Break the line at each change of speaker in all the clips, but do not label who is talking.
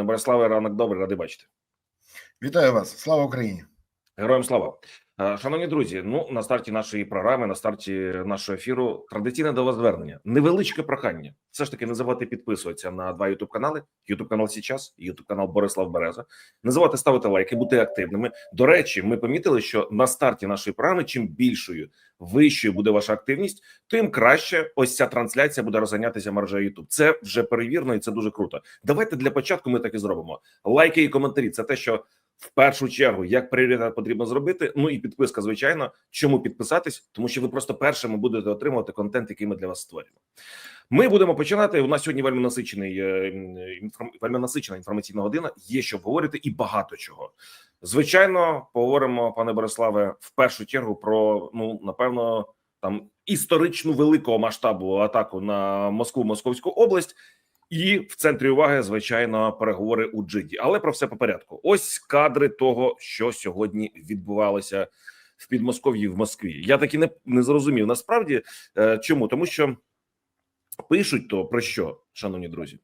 Пане Бориславе, ранок добрий, радий бачити.
Вітаю вас, слава Україні!
Героям слава. Е, Шановні друзі, ну на старті нашої програми, на старті нашого ефіру, традиційне до вас звернення. Невеличке прохання. Все ж таки не забувайте підписуватися на два Ютуб канали: Ютуб канал Січас Ютуб канал Борислав Береза. Не забувайте ставити лайки, бути активними. До речі, ми помітили, що на старті нашої програми, чим більшою вищою буде ваша активність, тим краще ось ця трансляція буде розганятися мережею Ютуб. Це вже перевірно і це дуже круто. Давайте для початку ми так і зробимо. Лайки і коментарі. Це те, що в першу чергу як пріоритет потрібно зробити. Ну і підписка, звичайно. Чому підписатись? Тому що ви просто першими будете отримувати контент, який ми для вас створюємо. Ми будемо починати. У нас сьогодні вельми насичений е, інформ... вельми насичена інформаційна година. Є що говорити і багато чого. Звичайно, поговоримо, пане Бориславе, в першу чергу про ну напевно там історичну великого масштабу атаку на Москву, Московську область. І в центрі уваги, звичайно, переговори у Джиді. Але про все по порядку. Ось кадри того, що сьогодні відбувалося в Підмосков'ї в Москві. Я таки не, не зрозумів. Насправді е, чому? Тому що пишуть то про що, шановні друзі.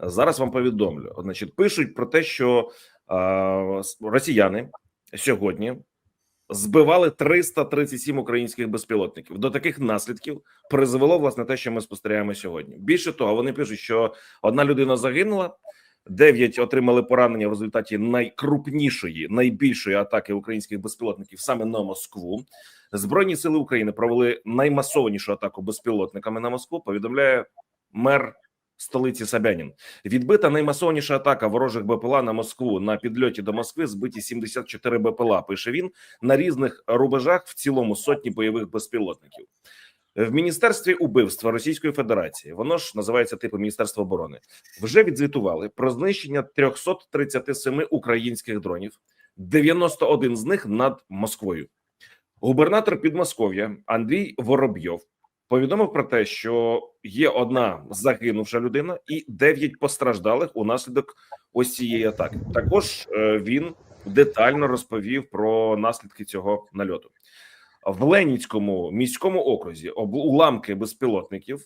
Зараз вам повідомлю. Значить, пишуть про те, що е, росіяни сьогодні збивали 337 українських безпілотників. До таких наслідків призвело власне те, що ми спостерігаємо сьогодні. Більше того, вони пишуть, що одна людина загинула, дев'ять отримали поранення в результаті найкрупнішої, найбільшої атаки українських безпілотників саме на Москву. Збройні сили України провели наймасованішу атаку безпілотниками на Москву. Повідомляє мер столиці Собянін. Відбита наймасовніша атака ворожих БПЛА на Москву на підльоті до Москви. Збиті 74 БПЛА. Пише він на різних рубежах в цілому сотні бойових безпілотників. В міністерстві убивства Російської Федерації воно ж називається типу Міністерства оборони. Вже відзвітували про знищення 337 українських дронів, 91 з них над Москвою. Губернатор Підмосков'я Андрій Воробйов повідомив про те, що є одна загинувша людина і дев'ять постраждалих унаслідок ось цієї атаки. Також е, він детально розповів про наслідки цього нальоту в Ленінському міському окрузі. уламки безпілотників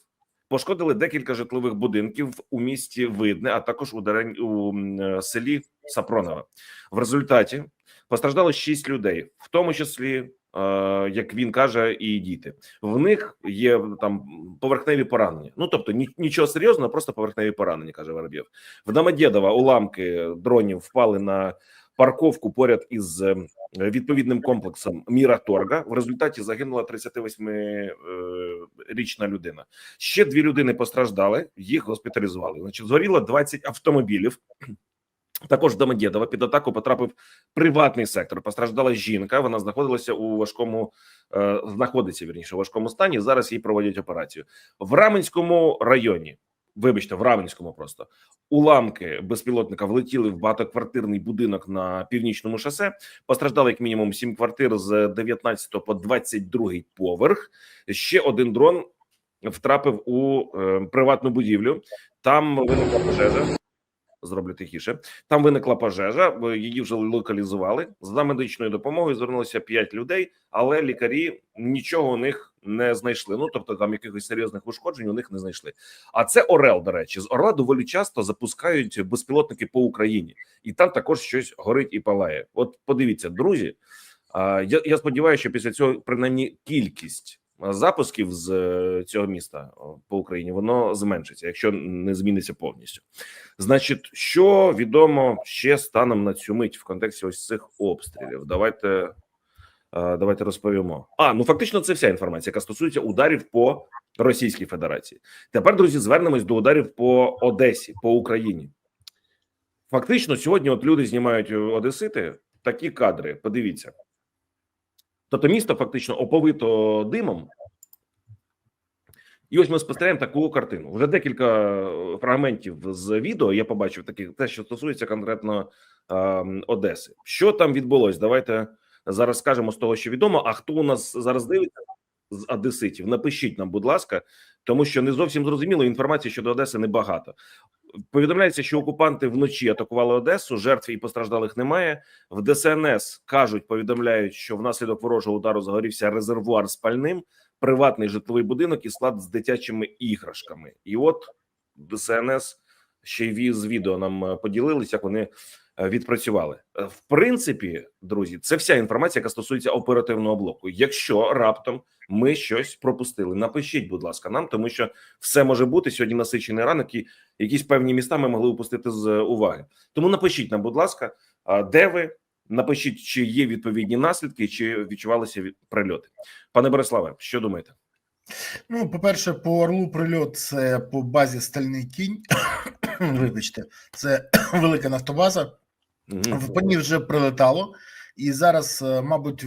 пошкодили декілька житлових будинків у місті Видне, а також у у е, селі Сапронова. В результаті постраждало шість людей, в тому числі як він каже, і діти в них є там поверхневі поранення. Ну тобто нічого серйозного, просто поверхневі поранення, каже Воробєв. В Домодєдова уламки дронів впали на парковку поряд із е, відповідним комплексом Міраторга. В результаті загинула 38-річна е, людина. Ще дві людини постраждали, їх госпіталізували. Значить, згоріло 20 автомобілів. Також до Медєдова під атаку потрапив приватний сектор. Постраждала жінка. Вона знаходилася у важкому, е, знаходиться вірніше у важкому стані. Зараз їй проводять операцію в Раменському районі. Вибачте, в Раменському просто уламки безпілотника влетіли в багатоквартирний будинок на північному шосе. Постраждали як мінімум сім квартир з 19 по 22 поверх. Ще один дрон втрапив у е, приватну будівлю. Там виникла пожежа зроблю тихіше. Там виникла пожежа, її вже локалізували. За медичною допомогою звернулося 5 людей, але лікарі нічого у них не знайшли. Ну тобто, там якихось серйозних ушкоджень у них не знайшли. А це Орел. До речі, з Орла доволі часто запускають безпілотники по Україні, і там також щось горить і палає. От подивіться, друзі. Я я сподіваюся, що після цього принаймні кількість запусків з е, цього міста по Україні воно зменшиться, якщо не зміниться повністю. Значить, що відомо ще станом на цю мить в контексті ось цих обстрілів? Давайте е, давайте розповімо. А ну фактично, це вся інформація, яка стосується ударів по Російській Федерації. Тепер друзі, звернемось до ударів по Одесі по Україні. Фактично, сьогодні, от люди знімають Одесити такі кадри. Подивіться. Тобто місто фактично оповито димом. І ось ми спостерігаємо таку картину. Вже декілька е, фрагментів з відео я побачив таких, те, що стосується конкретно е, Одеси. Що там відбулось? Давайте зараз скажемо з того, що відомо. А хто у нас зараз дивиться з Одеситів? Напишіть нам, будь ласка, тому що не зовсім зрозуміло інформації щодо Одеси небагато. Повідомляється, що окупанти вночі атакували Одесу. Жертв і постраждалих немає. В ДСНС кажуть, повідомляють, що внаслідок ворожого удару загорівся резервуар з пальним, приватний житловий будинок і склад з дитячими іграшками. І от ДСНС ще й віз відео нам е, поділились, як вони е, відпрацювали. Е, В принципі, друзі, це вся інформація, яка стосується оперативного блоку. Якщо раптом ми щось пропустили, напишіть, будь ласка, нам, тому що все може бути сьогодні насичений ранок, і якісь певні міста ми могли упустити з уваги. Тому напишіть нам, будь ласка, де ви. Напишіть, чи є відповідні наслідки, чи відчувалися прильоти. Пане Бориславе, що думаєте?
Ну, по-перше, по Орлу прильот це по базі Стальний кінь. Вибачте, це велика нафтобаза. В Пані вже прилетало, і зараз, е, мабуть,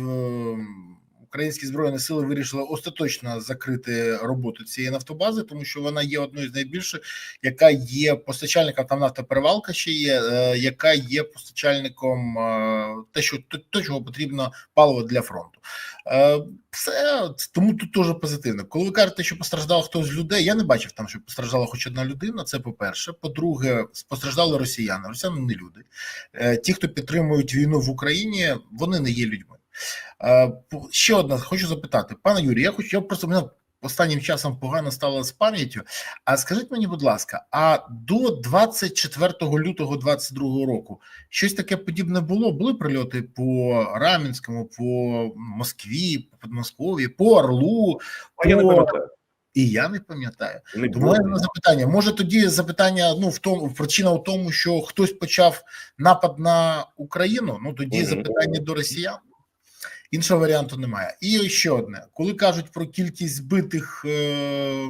українські збройні сили вирішили остаточно закрити роботу цієї нафтобази, тому що вона є одною з найбільших, яка є постачальником там нафтоперевалка ще є, е, яка є постачальником е, те, що то, чого потрібно паливо для фронту. Е, Все тому тут дуже позитивно. Коли ви кажете, що постраждав хтось з людей, я не бачив там, що постраждала хоч одна людина. Це по перше. По-друге, постраждали росіяни. Росіяни не люди. Е, Ті, хто підтримують війну в Україні, вони не є людьми. Е, Ще одне хочу запитати, пане Юрій, я хочу, я просто мене останнім часом погано стало з пам'яттю. А скажіть мені, будь ласка, а до 24 лютого 22 року щось таке подібне було? Були прильоти по Рамінському, по Москві, по Подмосков'ї, по Орлу,
А я не пам'ятаю.
і я не пам'ятаю. Тому я запитання. Може тоді запитання ну в тому причина в тому, що хтось почав напад на Україну. Ну тоді
Мгм.
запитання до росіян. Іншого варіанту немає. І ще одне: коли кажуть про кількість збитих е,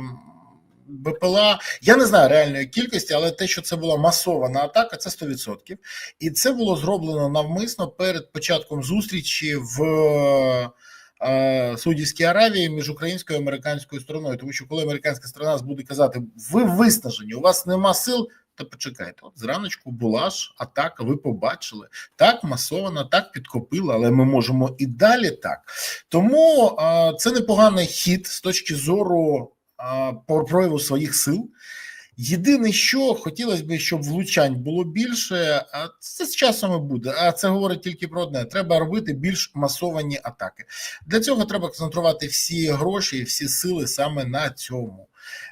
БПЛА, я не знаю реальної кількості, але те, що це була масована атака, це 100%. І це було зроблено навмисно перед початком зустрічі в е, Саудівській Аравії між українською і американською стороною. Тому що коли американська сторона буде казати, ви виснажені, у вас нема сил. То почекайте, от зраночку була ж атака, ви побачили так масована, так підкопила, але ми можемо і далі так. Тому а, це непоганий хід з точки зору а, прояву своїх сил. Єдине, що хотілося б, щоб влучань було більше, а це з часом і буде. А це говорить тільки про одне: треба робити більш масовані атаки. Для цього треба концентрувати всі гроші і всі сили саме на цьому.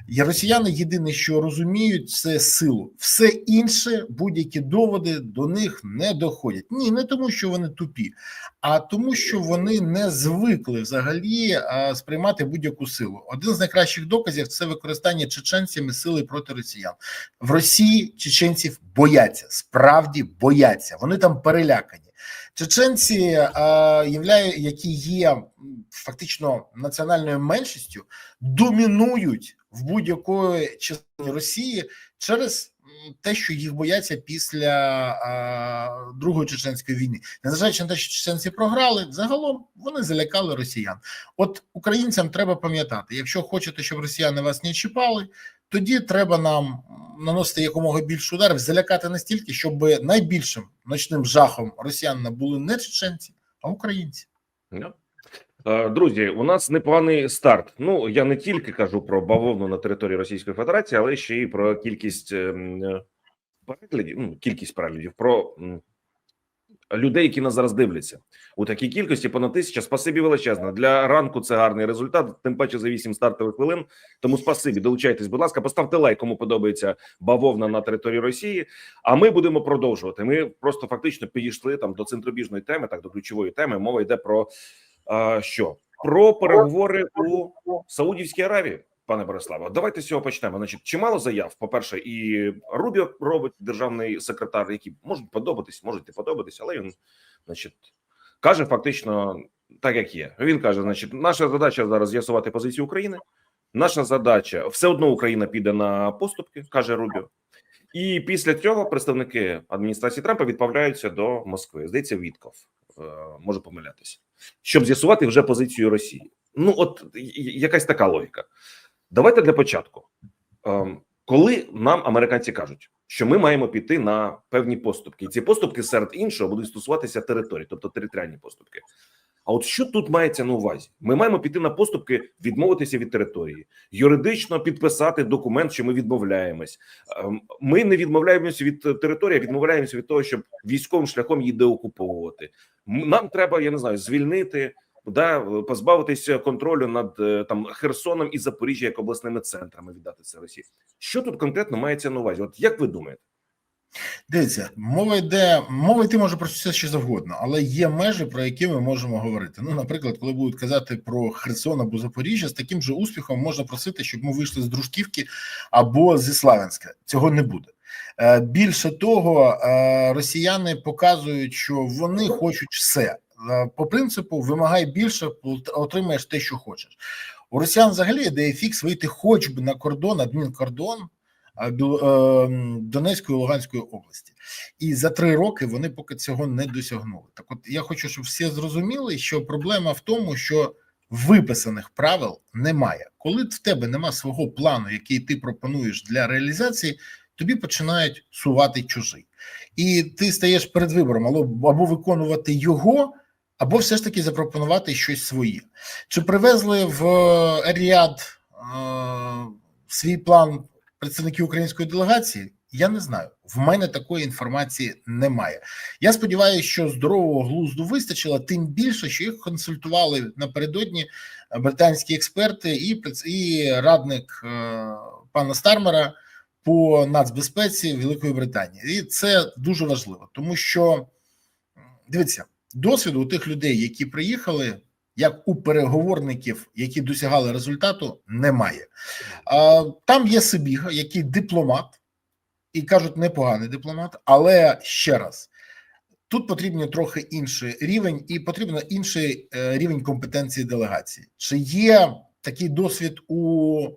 І росіяни єдине, що розуміють, це силу. Все інше, будь-які доводи до них не доходять. Ні, не тому, що вони тупі, а тому, що вони не звикли взагалі сприймати будь-яку силу. Один з найкращих доказів це використання чеченцями сили проти росіян. В Росії чеченців бояться, справді бояться. Вони там перелякані. Чеченці, які є фактично національною меншістю, домінують в будь-якої частині Росії через те, що їх бояться після а, Другої чеченської війни. Незважаючи на те, що чеченці програли, загалом вони залякали росіян. От українцям треба пам'ятати, якщо хочете, щоб росіяни вас не чіпали, тоді треба нам наносити якомога більше ударів, залякати настільки, щоб найбільшим ночним жахом росіян були не чеченці, а українці.
Е, Друзі, у нас непоганий старт. Ну я не тільки кажу про бавовну на території Російської Федерації, але ще й про кількість ем, переглядів. Ну кількість переглядів про людей, які нас зараз дивляться у такій кількості. Понад тисяча. Спасибі величезне для ранку. Це гарний результат. Тим паче за 8 стартових хвилин. Тому спасибі. Долучайтесь, будь ласка, поставте лайк, кому подобається бавовна на території Росії. А ми будемо продовжувати. Ми просто фактично підійшли там до центробіжної теми, так до ключової теми. Мова йде про що про переговори у Саудівській Аравії. Пане Бориславе, давайте з цього почнемо. Значить, чимало заяв. По перше, і Рубіо робить державний секретар, які можуть подобатись, можуть не подобатись, але він, значить, каже фактично так, як є. Він каже: значить, наша задача зараз з'ясувати позицію України. Наша задача все одно Україна піде на поступки, каже Рубіо. І після цього представники адміністрації Трампа відправляються до Москви. Здається, Вітков е, може помилятися, щоб з'ясувати вже позицію Росії. Ну, от якась така логіка. Давайте для початку. Ем, Коли нам американці кажуть, що ми маємо піти на певні поступки, і ці поступки серед іншого будуть стосуватися території, тобто територіальні поступки. А от що тут мається на увазі? Ми маємо піти на поступки, відмовитися від території, юридично підписати документ, що ми відмовляємось. Ем, Ми не відмовляємося від території, відмовляємося від того, щоб військовим шляхом її деокуповувати. Нам треба, я не знаю, звільнити да, позбавитися контролю над е, там Херсоном і Запоріжжя як обласними центрами віддати це Росії. Що тут конкретно мається на увазі? От як ви думаєте?
Дивіться, мова йде, мова йти може про все що завгодно, але є межі, про які ми можемо говорити. Ну, наприклад, коли будуть казати про Херсон або Запоріжжя, з таким же успіхом можна просити, щоб ми вийшли з Дружківки або зі Славянська. Цього не буде. Е, Більше того, е, росіяни показують, що вони хочуть все. Е, По принципу, вимагай більше, отримаєш те, що хочеш. У росіян взагалі ідея фікс вийти хоч би на кордон, адмінкордон Донецької і Луганської області. І за три роки вони поки цього не досягнули. Так, от я хочу, щоб всі зрозуміли, що проблема в тому, що виписаних правил немає. Коли в тебе нема свого плану, який ти пропонуєш для реалізації, тобі починають сувати чужий. І ти стаєш перед вибором або, або виконувати його, або все ж таки запропонувати щось своє. Чи привезли в Ріад е, свій план представників української делегації? Я не знаю. В мене такої інформації немає. Я сподіваюся, що здорового глузду вистачило, тим більше, що їх консультували напередодні британські експерти і і радник е, пана Стармера по нацбезпеці Великої Британії. І це дуже важливо, тому що дивіться, досвіду у тих людей, які приїхали, як у переговорників, які досягали результату, немає. А, Там є Сибіга, який дипломат, і кажуть, непоганий дипломат, але ще раз. Тут потрібен трохи інший рівень, і потрібен інший е, рівень компетенції делегації. Чи є такий досвід у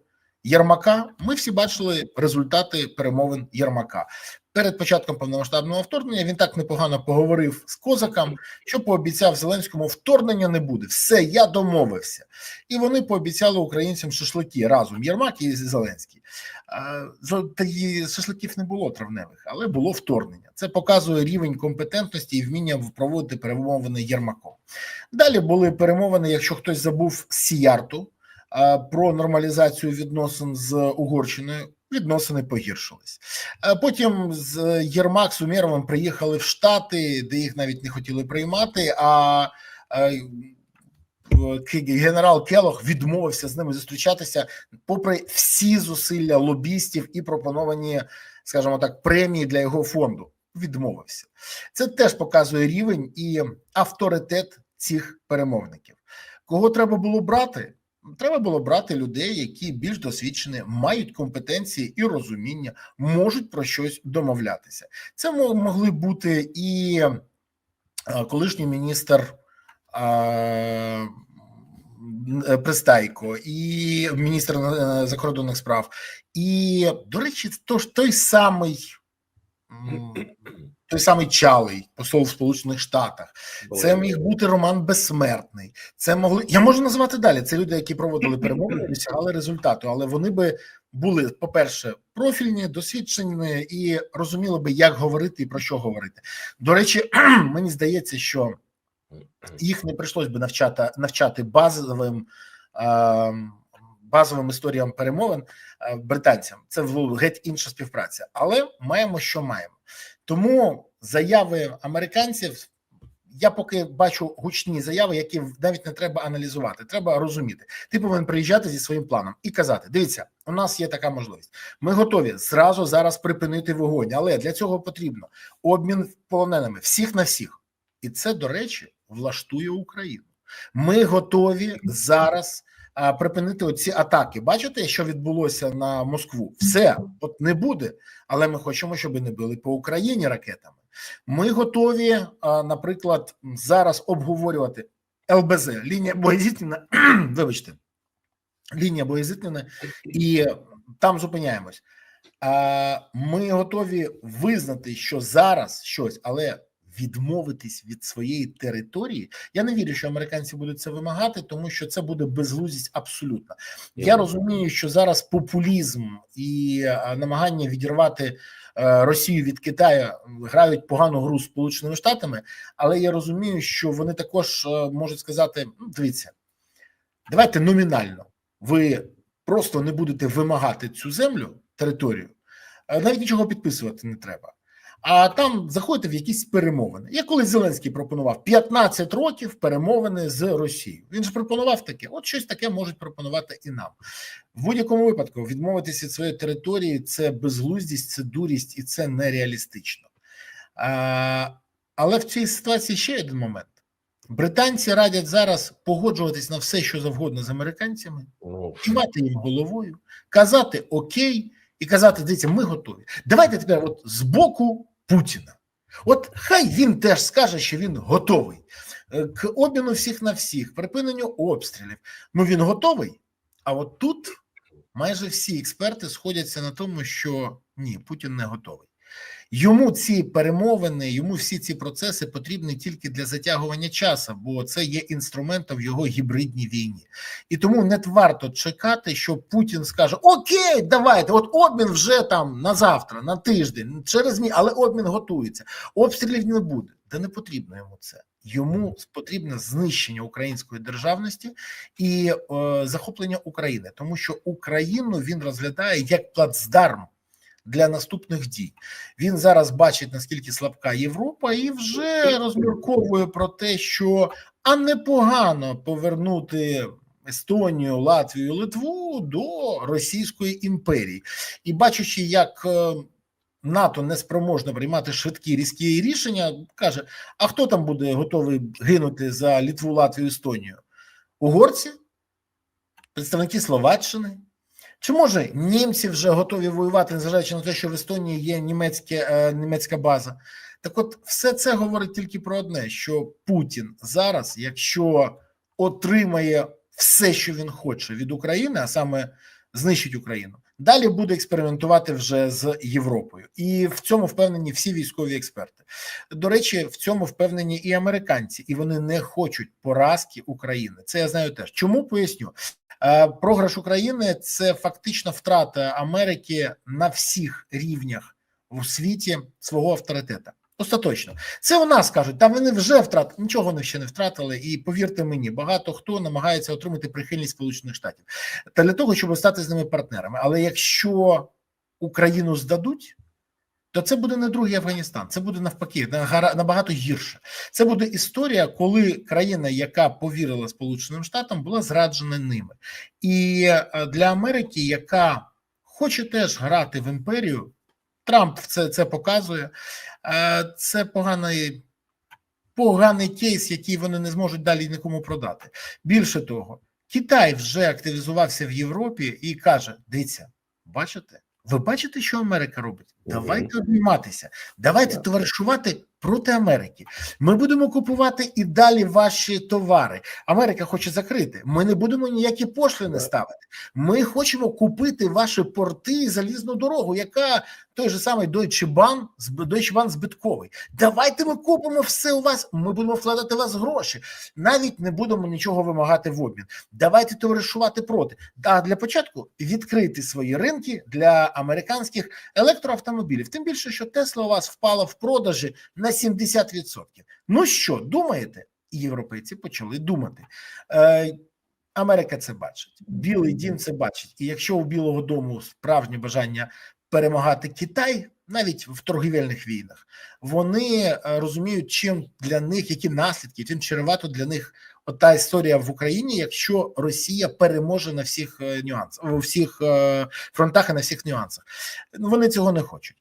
Єрмака? Ми всі бачили результати перемовин Єрмака. Перед початком повномасштабного вторгнення він так непогано поговорив з козаком, що пообіцяв Зеленському вторгнення не буде. Все, я домовився. І вони пообіцяли українцям шашлики разом. Єрмак і Зеленський. А, Тоді шашликів не було травневих, але було вторгнення. Це показує рівень компетентності і вміння проводити перемовини Єрмаком. Далі були перемовини, якщо хтось забув з Сіярту про нормалізацію відносин з Угорщиною. Відносини погіршились. Потім з Єрмак з Умєровим приїхали в Штати, де їх навіть не хотіли приймати. А генерал Келох відмовився з ними зустрічатися, попри всі зусилля лобістів і пропоновані, скажімо так, премії для його фонду. Відмовився. Це теж показує рівень і авторитет цих перемовників. Кого треба було брати? Треба було брати людей, які більш досвідчені, мають компетенції і розуміння, можуть про щось домовлятися. Це могли бути і е, колишній міністр е, е, Пристайко, і міністр закордонних справ, і, до речі, то ж той самий. Той самий Чалий, посол в Сполучених Штатах, це міг бути Роман Безсмертний. Це могли. Я можу називати далі. Це люди, які проводили перемовини, досягали результату, але вони би були, по-перше, профільні, досвідчені і розуміли би, як говорити і про що говорити. До речі, мені здається, що їх не прийшлось би навчати навчати базовим. Базовим історіям перемовин британцям це в- геть інша співпраця, але маємо, що маємо. Тому заяви американців я поки бачу гучні заяви, які навіть не треба аналізувати. Треба розуміти. Ти повинен приїжджати зі своїм планом і казати: дивіться, у нас є така можливість. Ми готові зразу зараз припинити вогонь, але для цього потрібно обмін полоненими всіх на всіх. І це, до речі, влаштує Україну. Ми готові зараз припинити оці атаки. Бачите, що відбулося на Москву? Все от не буде, але ми хочемо, щоб не били по Україні ракетами. Ми готові, наприклад, зараз обговорювати ЛБЗ, лінія боєзіткнення, вибачте, лінія боєзіткнення, і там зупиняємось. Ми готові визнати, що зараз щось, але відмовитись від своєї території. Я не вірю, що американці будуть це вимагати, тому що це буде безглуздість абсолютно. Я розумію, що зараз популізм і намагання відірвати е, Росію від Китаю грають погану гру з Сполученими Штатами, але я розумію, що вони також е, можуть сказати: ну, дивіться, давайте номінально ви просто не будете вимагати цю землю, територію, е, навіть нічого підписувати не треба. А там заходите в якісь перемовини. Я колись Зеленський пропонував 15 років перемовини з Росією. Він ж пропонував таке. От щось таке можуть пропонувати і нам. В будь-якому випадку відмовитися від своєї території це безглуздість, це дурість і це нереалістично. А, але в цій ситуації ще один момент. Британці радять зараз погоджуватись на все, що завгодно з американцями,
Ну,
їм головою, казати окей, і казати: дивіться, ми готові. Давайте тепер, от з боку Путіна. От хай він теж скаже, що він готовий Е, к обміну всіх на всіх, припиненню обстрілів. Ну він готовий. А от тут майже всі експерти сходяться на тому, що ні, Путін не готовий. Йому ці перемовини, йому всі ці процеси потрібні тільки для затягування часу, бо це є інструментом в його гібридній війні. І тому не варто чекати, що Путін скаже: Окей, давайте, от обмін вже там на завтра, на тиждень, через мій, але обмін готується. Обстрілів не буде. Та не потрібно йому це. Йому потрібне знищення української державності і е, захоплення України, тому що Україну він розглядає як плацдарм для наступних дій. Він зараз бачить наскільки слабка Європа, і вже розмірковує про те, що а непогано повернути Естонію, Латвію, Литву до Російської імперії, і бачачи, як е, НАТО не спроможно приймати швидкі різкі рішення, каже: а хто там буде готовий гинути за Літву, Латвію, Естонію? Угорці, представники Словаччини. Чи може німці вже готові воювати, незважаючи на те, що в Естонії є німецьке, е, німецька база? Так, от все це говорить тільки про одне: що Путін зараз, якщо отримає все, що він хоче від України, а саме знищить Україну, далі буде експериментувати вже з Європою, і в цьому впевнені всі військові експерти. До речі, в цьому впевнені і американці, і вони не хочуть поразки України. Це я знаю теж. Чому поясню? Е, Програш України це фактично втрата Америки на всіх рівнях у світі свого авторитета. Остаточно, це у нас кажуть, та вони вже втратили, нічого вони ще не втратили, і повірте мені, багато хто намагається отримати прихильність Сполучених Штатів та для того, щоб стати з ними партнерами. Але якщо Україну здадуть, то це буде не другий Афганістан, це буде навпаки набагато гірше. Це буде історія, коли країна, яка повірила Сполученим Штатам, була зраджена ними. І е, для Америки, яка хоче теж грати в імперію, Трамп це, це показує. Е, Це поганий, поганий кейс, який вони не зможуть далі нікому продати. Більше того, Китай вже активізувався в Європі і каже: дивіться, бачите, ви бачите, що Америка робить? Давайте обійматися, давайте товаришувати проти Америки. Ми будемо купувати і далі ваші товари. Америка хоче закрити. Ми не будемо ніякі пошлини ставити. Ми хочемо купити ваші порти і залізну дорогу, яка той же самий Deutsche Bahn, Deutsche Bahn збитковий. Давайте ми купимо все у вас. Ми будемо вкладати в вас гроші. Навіть не будемо нічого вимагати в обмін. Давайте товаришувати проти. А для початку відкрити свої ринки для американських електроавтомобілів. Тим більше, що Тесла у вас впала в продажі на 70%. Ну що, думаєте? І європейці почали думати. Е, Америка це бачить, Білий Дім це бачить. І якщо у Білого Дому справжнє бажання перемагати Китай, навіть в торгівельних війнах, вони е, розуміють, чим для них які наслідки, чим чревато для них ота історія в Україні, якщо Росія переможе на всіх е, нюансах, у всіх е, фронтах і на всіх нюансах. Ну, Вони цього не хочуть,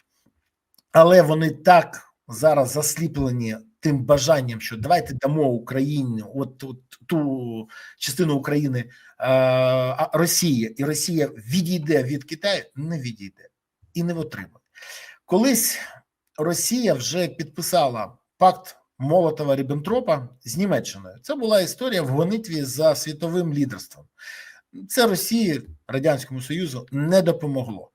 але вони так зараз засліплені тим бажанням, що давайте дамо Україні, от, от ту частину України е, Росії, і Росія відійде від Китаю, не відійде і не отримає. Колись Росія вже підписала пакт Молотова Ріббентропа з Німеччиною. Це була історія в гонитві за світовим лідерством. Це Росії Радянському Союзу не допомогло.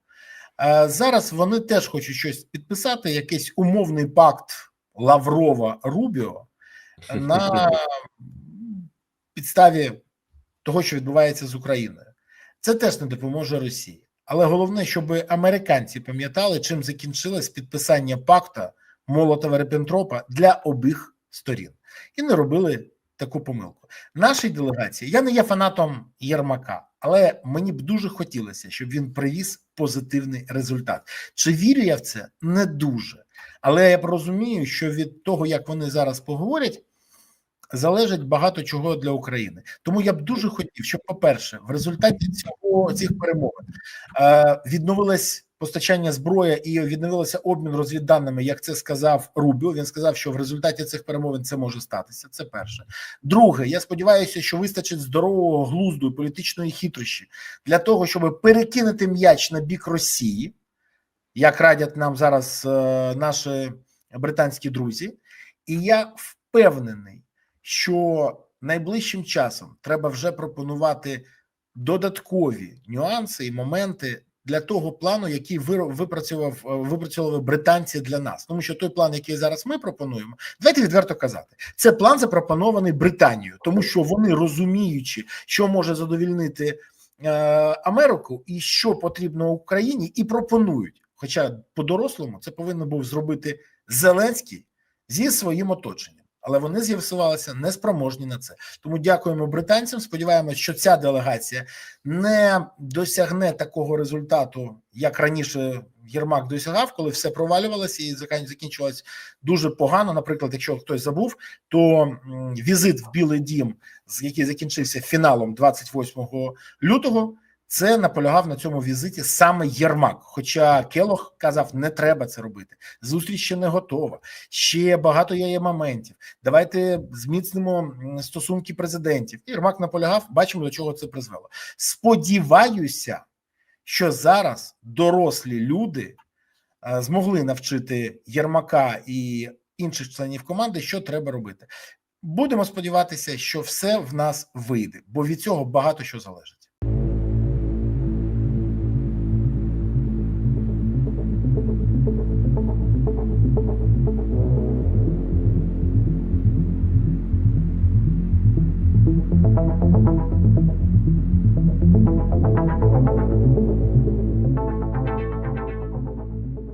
Е, Зараз вони теж хочуть щось підписати, якийсь умовний пакт Лаврова Рубіо на підставі того, що відбувається з Україною. Це теж не допоможе Росії. Але головне, щоб американці пам'ятали, чим закінчилось підписання пакта Молотова Репентропа для обох сторін, і не робили таку помилку. Нашій делегації я не є фанатом Єрмака, але мені б дуже хотілося, щоб він привіз позитивний результат. Чи вірю я в це? Не дуже. Але я розумію, що від того, як вони зараз поговорять, залежить багато чого для України. Тому я б дуже хотів, щоб, по-перше, в результаті цього цих перемовин е, відновилось постачання зброї і відновилося обмін розвідданими, як це сказав Рубіо. Він сказав, що в результаті цих перемовин це може статися. Це перше. Друге, я сподіваюся, що вистачить здорового глузду і політичної хитрощі для того, щоб перекинути м'яч на бік Росії, як радять нам зараз е, наші британські друзі, і я впевнений, що найближчим часом треба вже пропонувати додаткові нюанси і моменти для того плану, який випрацював е, випрацьовували британці для нас. Тому що той план, який зараз ми пропонуємо, давайте відверто казати, це план запропонований Британією, тому що вони розуміючи, що може задовільнити е, Америку і що потрібно Україні, і пропонують. Хоча по-дорослому це повинен був зробити Зеленський зі своїм оточенням, але вони з'ясувалися неспроможні на це. Тому дякуємо британцям. Сподіваємось, що ця делегація не досягне такого результату, як раніше Єрмак досягав, коли все провалювалося і закін- закінчувалось дуже погано. Наприклад, якщо хтось забув, то візит в Білий Дім, який закінчився фіналом 28 лютого. Це наполягав на цьому візиті саме Єрмак. Хоча Келох казав, не треба це робити. Зустріч ще не готова. Ще багато є моментів. Давайте зміцнимо стосунки президентів. Єрмак наполягав. Бачимо, до чого це призвело. Сподіваюся, що зараз дорослі люди е, змогли навчити Єрмака і інших членів команди, що треба робити. Будемо сподіватися, що все в нас вийде, бо від цього багато що залежить.